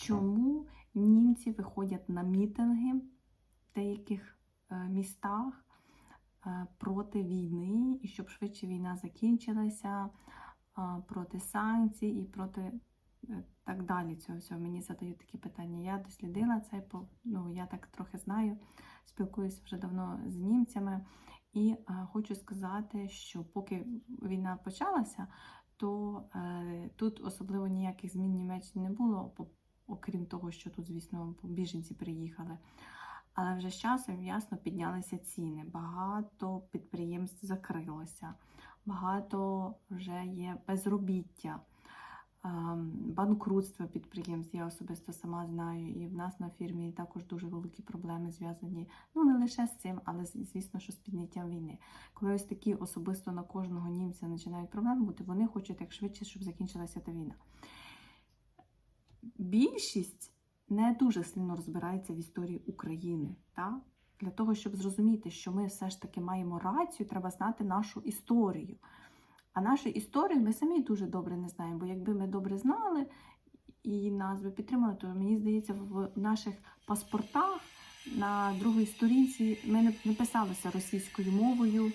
чому німці виходять на мітинги в деяких е, містах е, проти війни, і щоб швидше війна закінчилася, е, проти санкцій і проти так далі. Цього всього мені задають такі питання. Я дослідила це, ну я так трохи знаю, спілкуюся вже давно з німцями. І е, хочу сказати, що поки війна почалася, то е, тут особливо ніяких змін в Німеччині не було, окрім того, що тут, звісно, біженці приїхали. Але вже з часом ясно піднялися ціни. Багато підприємств закрилося, багато вже є безробіття, ем, банкрутство підприємств. Я особисто сама знаю, і в нас на фірмі також дуже великі проблеми зв'язані ну не лише з цим, але звісно, що з підняттям війни. Коли ось такі особисто на кожного німця починають проблеми бути, вони хочуть як швидше, щоб закінчилася та війна. Більшість не дуже сильно розбирається в історії України. Та? Для того, щоб зрозуміти, що ми все ж таки маємо рацію, треба знати нашу історію. А нашу історію ми самі дуже добре не знаємо, бо якби ми добре знали і нас би підтримали, то мені здається, в наших паспортах на другій сторінці ми не, писалося російською мовою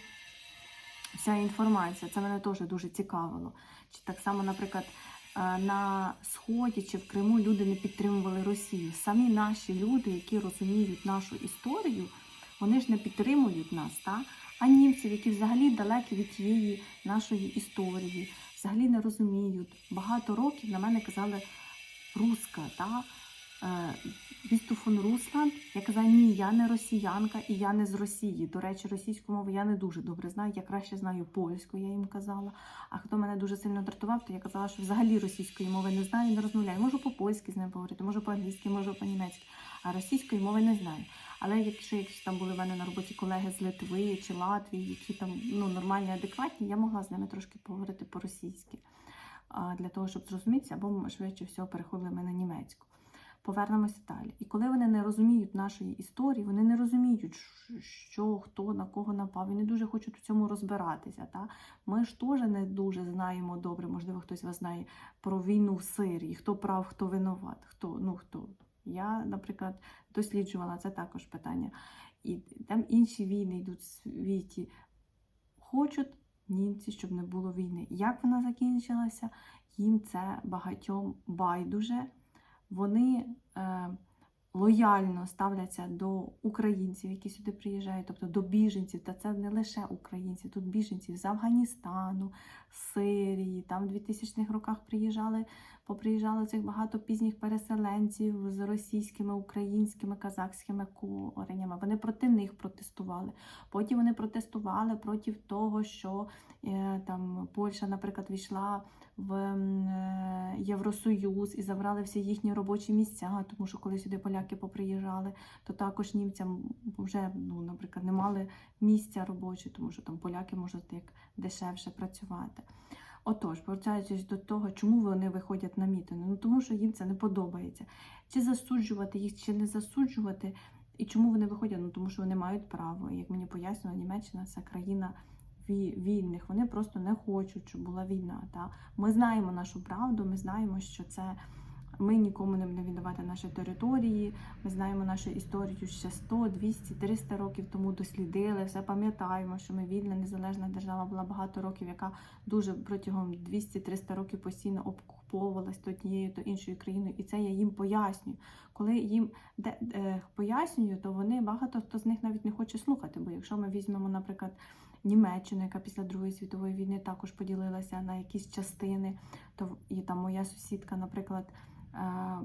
вся інформація. Це мене теж дуже цікавило. Чи так само, наприклад, на Сході чи в Криму люди не підтримували Росію. Самі наші люди, які розуміють нашу історію, вони ж не підтримують нас, та? а німців, які взагалі далекі від тієї нашої історії, взагалі не розуміють. Багато років на мене казали руска, та? Е, du von Я казала, ні, я не росіянка і я не з Росії. До речі, російську мову я не дуже добре знаю. Я краще знаю польську, я їм казала. А хто мене дуже сильно дратував, то я казала, що взагалі російської мови не знаю не розмовляю. Можу по-польськи з ним говорити, можу по-англійськи, можу по-німецьки, а російської мови не знаю. Але якщо якісь там були в мене на роботі колеги з Литви чи Латвії, які там ну, нормальні, адекватні, я могла з ними трошки поговорити по-російськи для того, щоб зрозумітися, або швидше всього переходили ми на німецьку. Повернемося далі. І коли вони не розуміють нашої історії, вони не розуміють, що, хто на кого напав, і не дуже хочуть в цьому розбиратися. Та? Ми ж теж не дуже знаємо добре, можливо, хтось вас знає про війну в Сирії, хто прав, хто винуват, хто, ну хто. Я, наприклад, досліджувала це також питання. І там інші війни йдуть в світі. Хочуть німці, щоб не було війни. Як вона закінчилася, їм це багатьом байдуже. Вони е, лояльно ставляться до українців, які сюди приїжджають, тобто до біженців. Та це не лише українці, тут біженців з Афганістану, Сирії. Там в 2000-х роках приїжджали, поприїжджало цих багато пізніх переселенців з російськими, українськими, казахськими коренями. Вони проти них протестували. Потім вони протестували проти того, що е, там Польща, наприклад, війшла в е, Євросоюз і забрали всі їхні робочі місця, тому що коли сюди поляки поприїжджали, то також німцям вже, ну, наприклад, не мали місця робочі, тому що там поляки можуть як дешевше працювати. Отож, повертаючись до того, чому вони виходять на мітинги? Ну тому що їм це не подобається. Чи засуджувати їх, чи не засуджувати, і чому вони виходять? Ну тому що вони мають право. Як мені пояснювала, Німеччина це країна вільних. Вони просто не хочуть, щоб була війна. Та? Ми знаємо нашу правду, ми знаємо, що це ми нікому не будемо віддавати наші території. Ми знаємо нашу історію ще 100, 200, 300 років тому дослідили. Все пам'ятаємо, що ми вільна незалежна держава була багато років, яка дуже протягом 200-300 років постійно окуповувалась то однією, то іншою країною. І це я їм пояснюю. Коли їм де, е, пояснюю, то вони багато хто з них навіть не хоче слухати. Бо якщо ми візьмемо, наприклад, Німеччину, яка після Другої світової війни також поділилася на якісь частини, то і там моя сусідка, наприклад. е,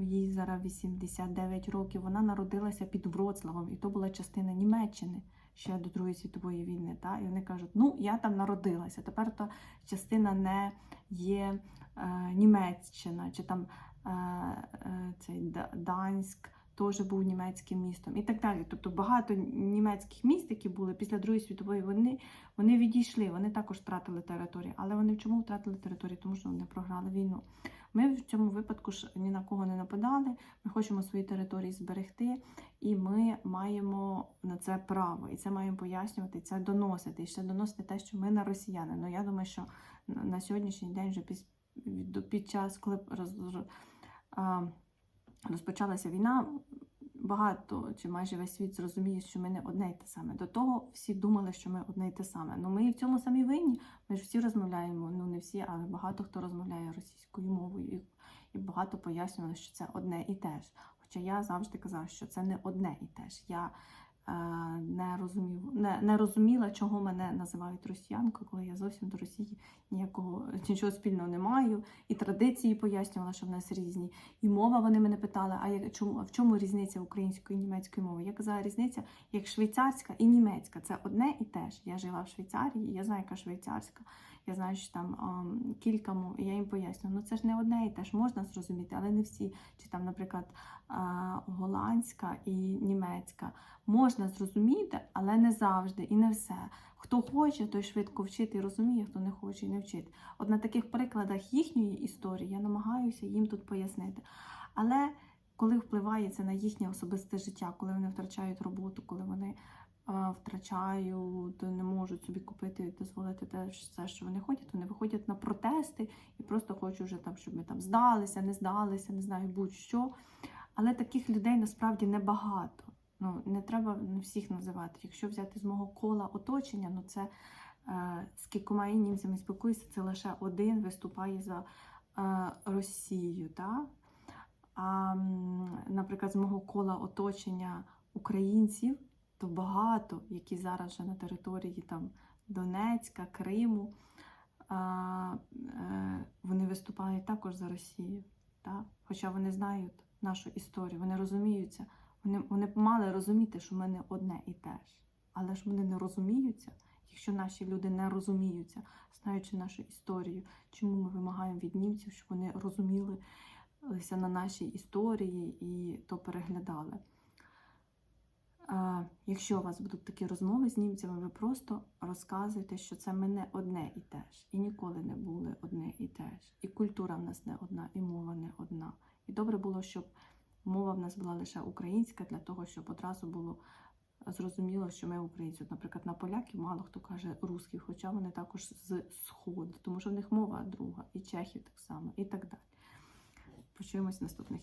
Їй зараз 89 років. Вона народилася під Вроцлавом, і то була частина Німеччини ще до Другої світової війни. Та? І вони кажуть, ну я там народилася. Тепер то частина не є е, Німеччина, чи там е, е, цей Да- Данськ теж був німецьким містом і так далі. Тобто багато німецьких міст, які були після Другої світової війни, вони відійшли, вони також втратили територію. Але вони в чому втратили територію? Тому що вони програли війну. Ми в цьому випадку ж ні на кого не нападали. Ми хочемо свої території зберегти, і ми маємо на це право. І це маємо пояснювати, і це доносити. І ще доносити те, що ми не росіяни. Ну я думаю, що на- на сьогоднішній день вже під, час, коли роз, розпочалася війна, багато чи майже весь світ зрозуміє, що ми не одне й те саме. До того всі думали, що ми одне й те саме. Ну ми і в цьому самі винні. Ми ж всі розмовляємо. Ну не всі, але багато хто розмовляє російською мовою, і, багато пояснювали, що це одне і те ж. Хоча я завжди казала, що це не одне і те ж. Я не, розумів, не, не розуміла, чого мене називають росіянкою, коли я зовсім до Росії ніякого нічого спільного не маю. І традиції пояснювала, що в нас різні. І мова вони мене питали, а як, чому, а в чому різниця української і німецької мови? Я казала, різниця як швейцарська і німецька. Це одне і те ж. Я жила в Швейцарії, я знаю, яка швейцарська. Я знаю, що там ам, кілька мов, і я їм пояснюю, ну це ж не одне і те ж можна зрозуміти, але не всі. Чи там, наприклад, а, голландська і німецька можна зрозуміти, але не завжди і не все. Хто хоче, той швидко вчить і розуміє, хто не хоче і не вчить. От на таких прикладах їхньої історії я намагаюся їм тут пояснити. Але коли впливає це на їхнє особисте життя, коли вони втрачають роботу, коли вони е, втрачають, не можуть собі купити дозволити те, все, що вони хочуть, вони виходять на протести і просто хочуть вже там, щоб ми там здалися, не здалися, не знаю, будь-що. Але таких людей насправді небагато. Ну, не треба всіх називати. Якщо взяти з мого кола оточення, ну це е, з кількома німцями спілкуюся, це лише один виступає за е, Росію. Та? А, наприклад, з мого кола оточення українців, то багато, які зараз вже на території там, Донецька, Криму, а, е, вони виступають також за Росію. Та? Хоча вони знають нашу історію, вони розуміються. Вони, вони мали розуміти, що ми не одне і те ж. Але ж вони не розуміються, якщо наші люди не розуміються, знаючи нашу історію, чому ми вимагаємо від німців, щоб вони розумілися на нашій історії і то переглядали. А, якщо у вас будуть такі розмови з німцями, ви просто розказуєте, що це ми не одне і те ж, і ніколи не були одне і те ж. І культура в нас не одна, і мова не одна. І добре було, щоб мова в нас була лише українська, для того, щоб одразу було зрозуміло, що ми українці. Наприклад, на поляків мало хто каже русських, хоча вони також з сходу, тому що в них мова друга, і чехів так само, і так далі. Почуємось в наступних.